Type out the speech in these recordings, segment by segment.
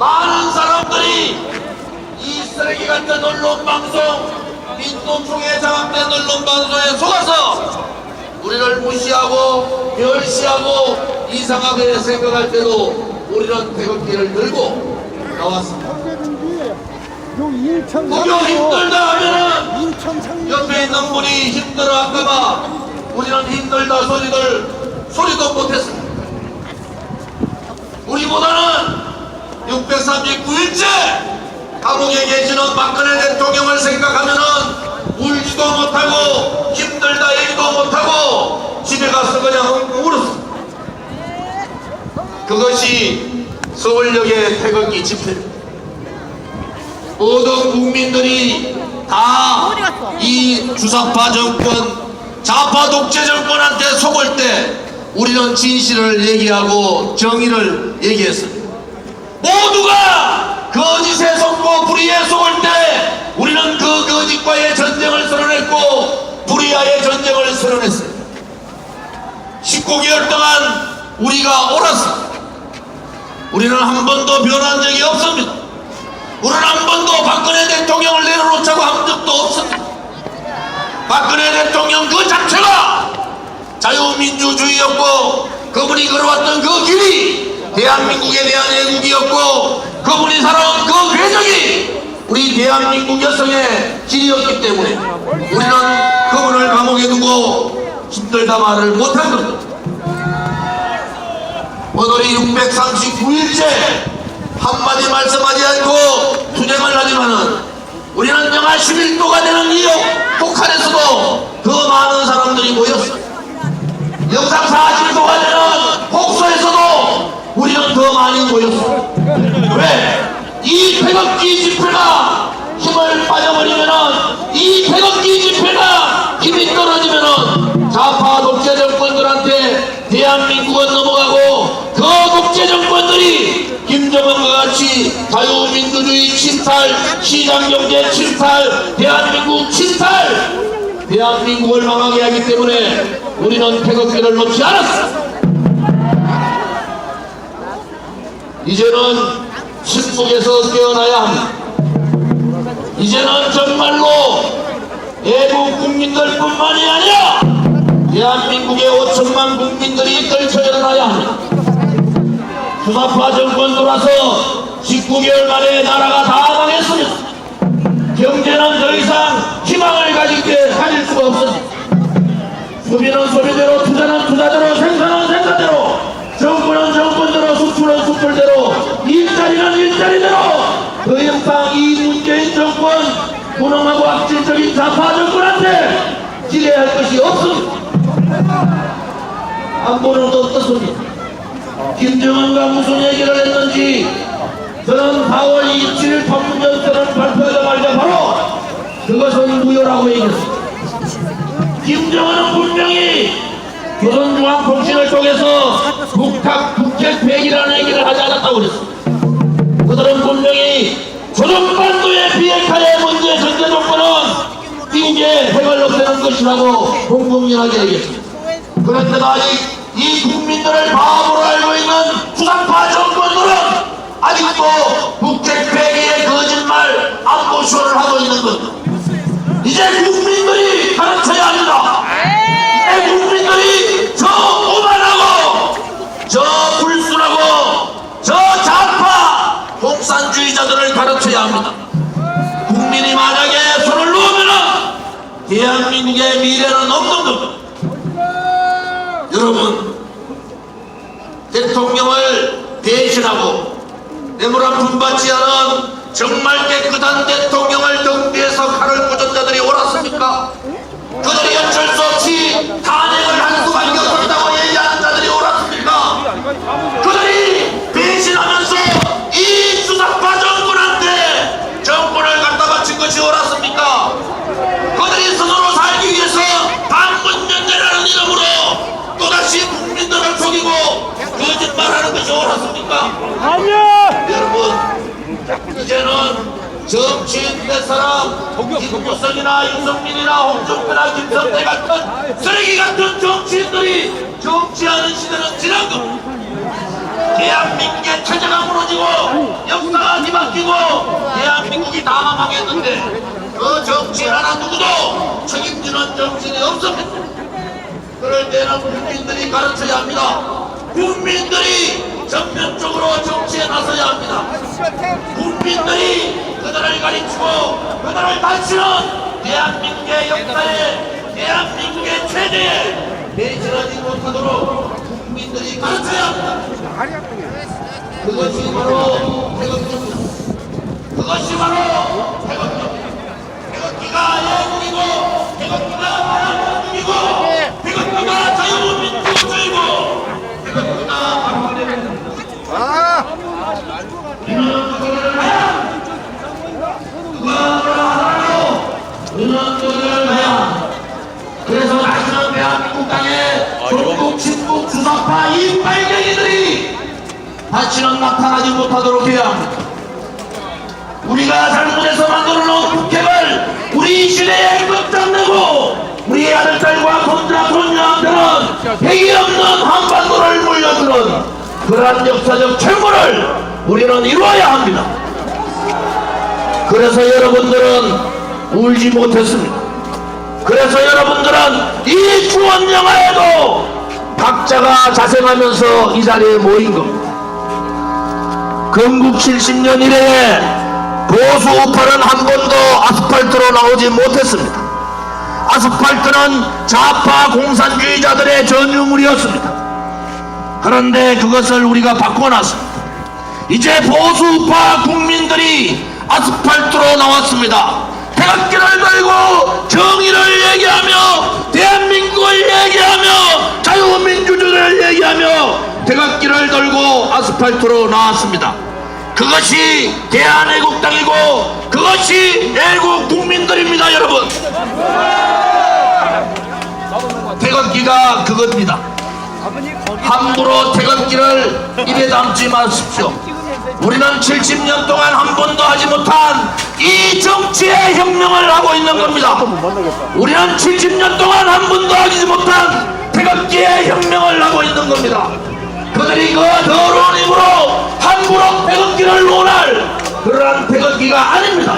많은 사람들이 이 쓰레기 같은 언론 방송, 민노총에 장악된 언론 방송에 속아서 우리를 무시하고 멸시하고 이상하게 생각할 때도 우리는 태극기를 들고 나왔습니다. 목욕 힘들다 하면은 옆에 있는 분이 힘들어 할까봐 우리는 힘들다 소리들 소리도 못했습니다. 우리보다는 639일째 감옥에 계시는 박근혜 대통령을 생각하면은 울지도 못하고 힘들다 얘기도 못하고 집에 가서 그냥 울었습니다. 그것이 서울역의 태극기 집회입니다. 모든 국민들이 다 이 주사파 정권, 좌파 독재 정권한테 속을 때 우리는 진실을 얘기하고 정의를 얘기했습니다. 모두가 거짓에 속고 불의에 속을 때 우리는 그 거짓과의 전쟁을 선언했고 불의와의 전쟁을 선언했습니다. 19개월 동안 우리가 옳았습니다. 우리는 한 번도 변한 적이 없습니다. 우리는 한 번도 박근혜 대통령을 내려놓자고 한 적도 없습니다. 박근혜 대통령 그 자체가 자유민주주의였고 그분이 걸어왔던 그 길이 대한민국에 대한 애국이었고 그분이 살아온 그 궤적이 우리 대한민국 여성의 길이었기 때문에 우리는 그분을 감옥에 두고 힘들다 말을 못한 겁니다. 오늘이 639일째 한마디 말씀하지 않고 투쟁을 하지만은 우리는 영하 11도가 되는 이 북한에서도 더 많은 사람들이 모였어. 영상 40도가 되는 78 시장경제 78 대한민국 78 대한민국을 망하게 하기 때문에 우리는 태극기를 놓지 않았어. 이제는 침묵에서 깨어나야 합니다. 이제는 정말로 애국 국민들 뿐만이 아니라 대한민국의 5천만 국민들이 떨쳐 일어나야 합니다. 주사파 정권 돌아서 19개월 만에 나라가 다 망했습니다. 경제는 더 이상 희망을 가지게 가질 수가 없습니다. 소비는 소비대로, 투자는 투자대로, 생산은 생산대로, 정부는 정권대로, 수출은 수출대로, 일자리는 일자리대로 더 이상 이 문재인 정권 무능하고 악질적인 좌파 정권한테 지뢰할 것이 없습니다. 안보는 어떻습니까? 김정은과 무슨 얘기를 했는지 저는 4월 27일 판문점 선언 발표하자마자 바로 그것은 무효라고 얘기했습니다. 김정은은 분명히 조선중앙통신을 통해서 북탁 북핵 폐기라는 얘기를 하지 않았다고 그랬습니다. 그들은 분명히 조선반도의 비핵화의 문제 전제 조건은 미국의 핵을 없애는 것이라고 공공연하게 얘기했습니다. 그런데 아직 이 국민들을 바보로 알고 있는 주상파 정권들은 아직도 북핵 폐기의 거짓말 안보쇼를 하고 있는 겁니다. 이제 국민들이 가르쳐야 합니다. 이제 국민들이 저 오만하고 저 불순하고 저 좌파 공산주의자들을 가르쳐야 합니다. 국민이 만약에 손을 놓으면 대한민국의 미래는 없는 겁니다. 여러분 대통령을 대신하고 뇌물한 분받지 않은 정말 깨끗한 대통령을 등대해서 칼을 꽂은 자들이 옳았습니까? 그들이 어쩔 수 없이 탄핵을 할 수밖에 없었다고 얘기하는 자들이 옳았습니까? 그들이 배신하면서 이 수사파 정권한테 정권을 갖다 바친 것이 옳았습니까? 그들이 스스로 살기 위해서 반문연대라는 이름으로 또다시 국민들을 속이고 거짓말 하는 것이 옳았습니까? 아니야 여러분 이제는 정치인 몇 사람 김무성이나 윤석민이나 홍준표나 김성태 같은 쓰레기 같은 정치인들이 정치하는 시대는 지난 겁니다. 대한민국의 체제가 무너지고 역사 바뀌고 대한민국이 다 망했는데 그 정치인 하나 누구도 책임지는 정신이 없습니다. 그럴 때는 국민들이 가르쳐야 합니다. 국민들이 전면적으로 정치에 나서야 합니다. 국민들이 그들을 가르치고 그들을 다시는 대한민국의 역사에 대한민국의 체제에 배신하지 못하도록 국민들이 가르쳐야 합니다. 그것이 바로 태극기입니다. 그것이 바로 태극기입니다. 태극기가 애국이고 태극기가 대한민국이고 태극기가 자유민주주의고 태극기가 바로 은원도를 해야 그래서 다시는 대한민국 땅에 전국 친북 주사파 이 빨갱이들이 다시는 나타나지 못하도록 해야 합니다. 우리가 잘못해서 만들어 놓은 국회를 우리 시대에 끝장내고 우리 아들딸과 손자 손녀한테는 백이 없는 한반도를 물려주는 그러한 역사적 철거를 우리는 이루어야 합니다. 그래서 여러분들은 울지 못했습니다. 그래서 여러분들은 이 주원 영화에도 각자가 자생하면서 이 자리에 모인 겁니다. 건국 70년 이래에 보수 우파는 한 번도 아스팔트로 나오지 못했습니다. 아스팔트는 좌파 공산주의자들의 전유물이었습니다. 그런데 그것을 우리가 바꿔놨습니다. 이제 보수 우파 국민들이 아스팔트로 나왔습니다. 태극기를 들고 정의를 얘기하며 대한민국을 얘기하며 자유민주주의를 얘기하며 태극기를 들고 아스팔트로 나왔습니다. 그것이 대한애국당이고 그것이 애국 국민들입니다 여러분 태극기가 그겁니다 함부로 태극기를 입에 담지 마십시오. 우리는 70년 동안 한 번도 하지 못한 이 정치의 혁명을 하고 있는 겁니다. 우리는 70년 동안 한 번도 하지 못한 태극기의 혁명을 하고 있는 겁니다. 그들이 그 더러운 입으로 함부로 태극기를 논할 그러한 태극기가 아닙니다.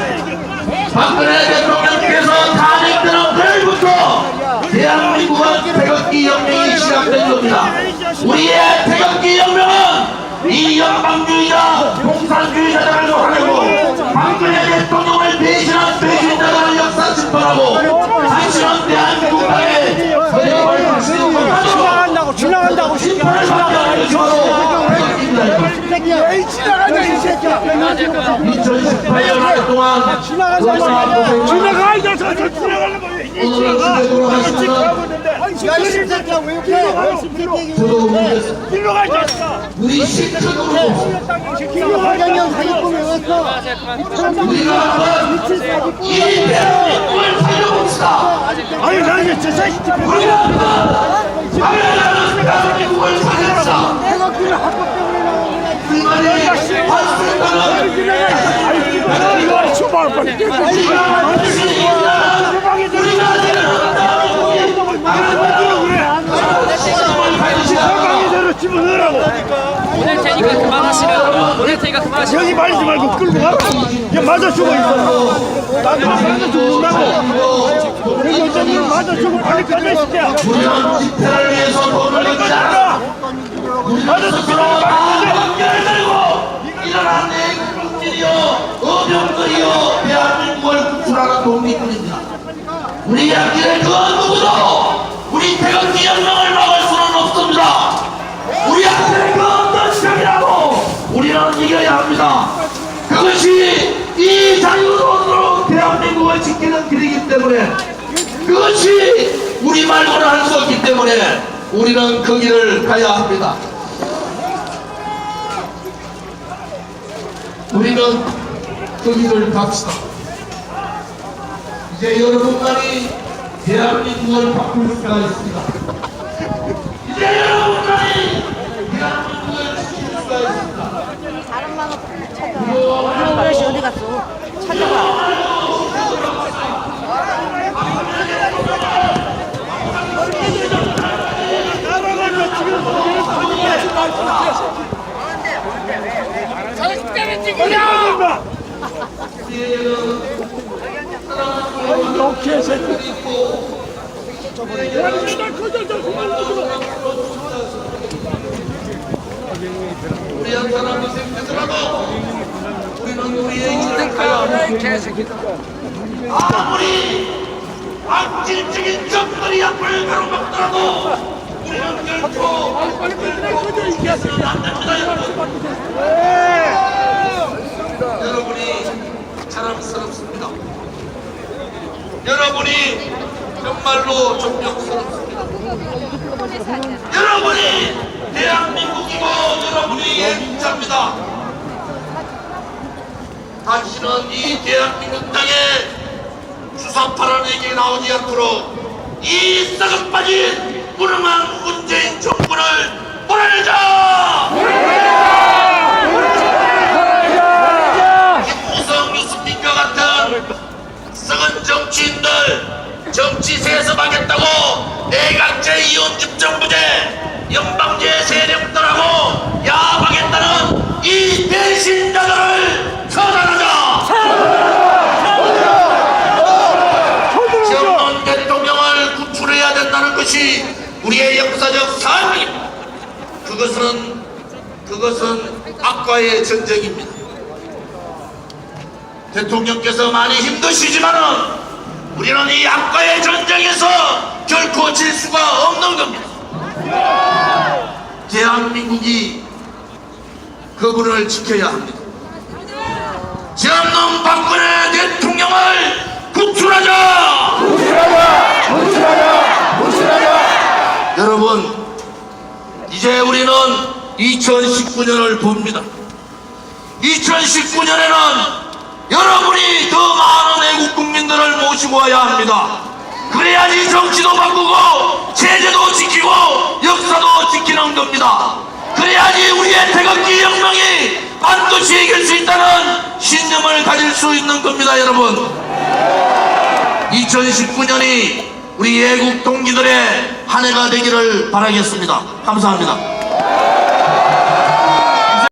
박근혜 대통령께서 탄핵되는 그날부터 대한민국은 태극기 혁명이 시작된 겁니다. 우리의 태극기 혁명은 이 연방주의자, 공산주의자들을 화내고 박근혜 대통령을 배신한 배신자들을 역사 심판하고 다시는 대한민국 땅에 못하도록 지나간다고 지나간다고 심판을 받게 하는 것으로 태극기입니다. 이 새끼야 2018년 동안 지나가 이제 저 지나가는 거야 이 오늘은 집에 돌아가시면 야이 새끼야 왜 이렇게 저도 모르겠습니다. 일로 가 자식아 우리 실천으로 화장형 사기꾼 왜 왔어 우리가 한번 이 대한민국을 살려봅시다. 아니 나 이제 저 새끼 우리가 한번 당연히 대한민국을 살립시다. 태극기를 합법 때문에 나온 거야 우리만이 환수했다는 이거 빨리 집어넣으라고 테니까 그만하시라고. 테니까 그만하시라고. 여기 말지 말고 끌고 가라 얘 맞아 죽어 있어 나도 맞아 죽는다고. 여기 어쩌면 맞아 죽어. 빨리 꺼내 시켜. 맞아 죽어 한결 양길의 그 누구도 우리 태극기 혁명을 막을 수는 없습니다. 우리 양길의 그 어떤 시장이라도 우리는 이겨야 합니다. 그것이 이 자유로운 대한민국을 지키는 길이기 때문에 그것이 우리 말고는 할 수 없기 때문에 우리는 그 길을 가야 합니다. 우리는 그 길을 갑시다. 이제 여러분만이 대한민국을 바꿀 수가 있습니다. 이제 여러분만이 대한민국을 지킬 수가 있습니다. 다른 만화 찾아. 아저씨 어디 갔어? 좀 그만 하시고. 우리 한 사람 고생하더라도 우리는 우리의 인생 아무리 악질적인 적들이 앞을 가로막더라도 우리는 결코 거절 이 개새끼야. 안 됩니다 여러분 여러분이 자랑스럽습니다 여러분이 정말로 존경스럽습니다. 여러분이 대한민국이고 여러분이 애국자입니다. 당신은 이 대한민국 땅에 주사파란에게 나오지 않도록 이 썩은 빠진 무능한 문재인 우리의 역사적 사명입니다. 그것은 그것은 악과의 전쟁입니다. 대통령께서 많이 힘드시지만은 우리는 이 악과의 전쟁에서 결코 질 수가 없는 겁니다. 대한민국이 그분을 지켜야 합니다. 지없는 박근혜 대통령을 구출하자! 여러분, 이제 우리는 2019년을 봅니다. 2019년에는 여러분이 더 많은 애국 국민들을 모시고 와야 합니다. 그래야지 정치도 바꾸고 체제도 지키고 역사도 지키는 겁니다. 그래야지 우리의 태극기 혁명이 반드시 이길 수 있다는 신념을 가질 수 있는 겁니다, 여러분. 2019년이 우리 애국 동지들의 한 해가 되기를 바라겠습니다. 감사합니다.